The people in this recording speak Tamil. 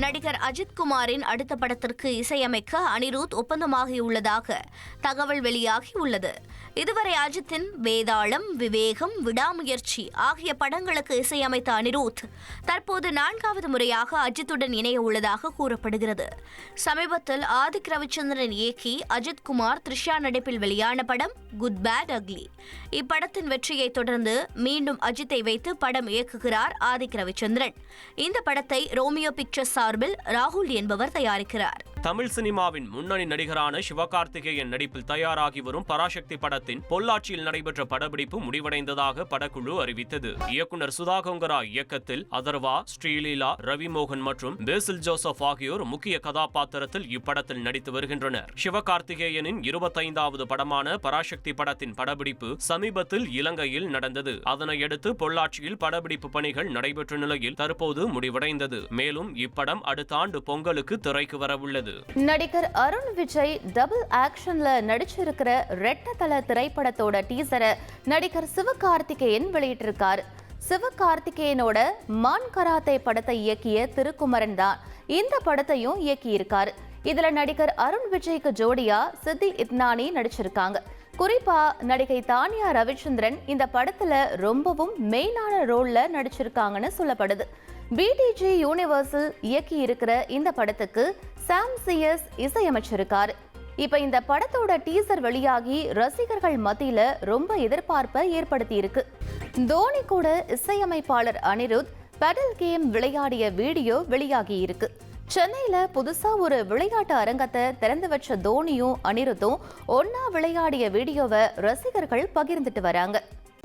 நடிகர் அஜித் குமாரின் அடுத்த படத்திற்கு இசையமைக்க அனிருத் ஒப்பந்தமாகியுள்ளதாக தகவல் வெளியாகியுள்ளது. இதுவரை அஜித்தின் வேதாளம் விவேகம் விடாமுயற்சி ஆகிய படங்களுக்கு இசையமைத்த அனிருத் தற்போது நான்காவது முறையாக அஜித்துடன் இணைய உள்ளதாக கூறப்படுகிறது. சமீபத்தில் ஆதிக் ரவிச்சந்திரன் இயக்கி அஜித் குமார் த்ரிஷா நடிப்பில் வெளியான படம் குட் பேட் அக்லி இப்படத்தின் வெற்றியை தொடர்ந்து மீண்டும் அஜித்தை வைத்து படம் இயக்குகிறார் ஆதிக் ரவிச்சந்திரன். இந்த படத்தை ரோமியோ பிக்சர்ஸ் சார்பில் ராகுல் என்பவர் தயாரிக்கிறார். தமிழ் சினிமாவின் முன்னணி நடிகரான சிவகார்த்திகேயன் நடிப்பில் தயாராகி வரும் பராசக்தி படத்தின் பொள்ளாச்சியில் நடைபெற்ற படப்பிடிப்பு முடிவடைந்ததாக படக்குழு அறிவித்தது. இயக்குனர் சுதாகங்கரா இயக்கத்தில் அதர்வா ஸ்ரீலீலா ரவிமோகன் மற்றும் பேசில் ஜோசப் ஆகியோர் முக்கிய கதாபாத்திரத்தில் இப்படத்தில் நடித்து வருகின்றனர். சிவகார்த்திகேயனின் இருபத்தைந்தாவது படமான பராசக்தி படத்தின் படப்பிடிப்பு சமீபத்தில் இலங்கையில் நடந்தது. அதனையடுத்து பொள்ளாச்சியில் படப்பிடிப்பு பணிகள் நடைபெற்ற நிலையில் தற்போது முடிவடைந்தது. மேலும் இப்படம் அடுத்த ஆண்டு பொங்கலுக்கு திரைக்கு வரவுள்ளது. நடிகர் அருண் விஜய் டபுள் ஆக்ஷன்ல நடிச்சிருக்கிற ரெட்டதள திரைப்படத்தோட டீசரை நடிகர் சிவகார்த்திகேயன் வெளியிட்டிருக்கார். சிவகார்த்திகேயனோட மான் கராத்தே படத்தை இயக்கிய திருக்குமரன் தான் இந்த படத்தையும் இயக்கியிருக்கார். இதுல நடிகர் அருண் விஜய்க்கு ஜோடியா சித்தி இத்னானி நடிச்சிருக்காங்க. குறிப்பா நடிகை தானியா ரவிச்சந்திரன் இந்த படத்துல ரொம்பவும் மெயினான ரோல்ல நடிச்சிருக்காங்கன்னு சொல்லப்படுது. பிடிஜி யூனிவர்சல் இயக்கி இருக்கிற இந்த படத்துக்கு சாம் சிஎஸ் இசையமைச்சிருக்கார். இப்ப இந்த படத்தோட டீசர் வெளியாகி ரசிகர்கள் மத்தியில ரொம்ப எதிர்பார்ப்பை ஏற்படுத்தி இருக்கு தோனி கூட இசையமைப்பாளர் அனிருத் பெடல் கேம் விளையாடிய வீடியோ வெளியாகி இருக்கு சென்னையில புதுசா ஒரு விளையாட்டு அரங்கத்தை திறந்து வச்ச தோனியும் அனிருத்தும் ஒன்னா விளையாடிய வீடியோவை ரசிகர்கள் பகிர்ந்துட்டு வராங்க.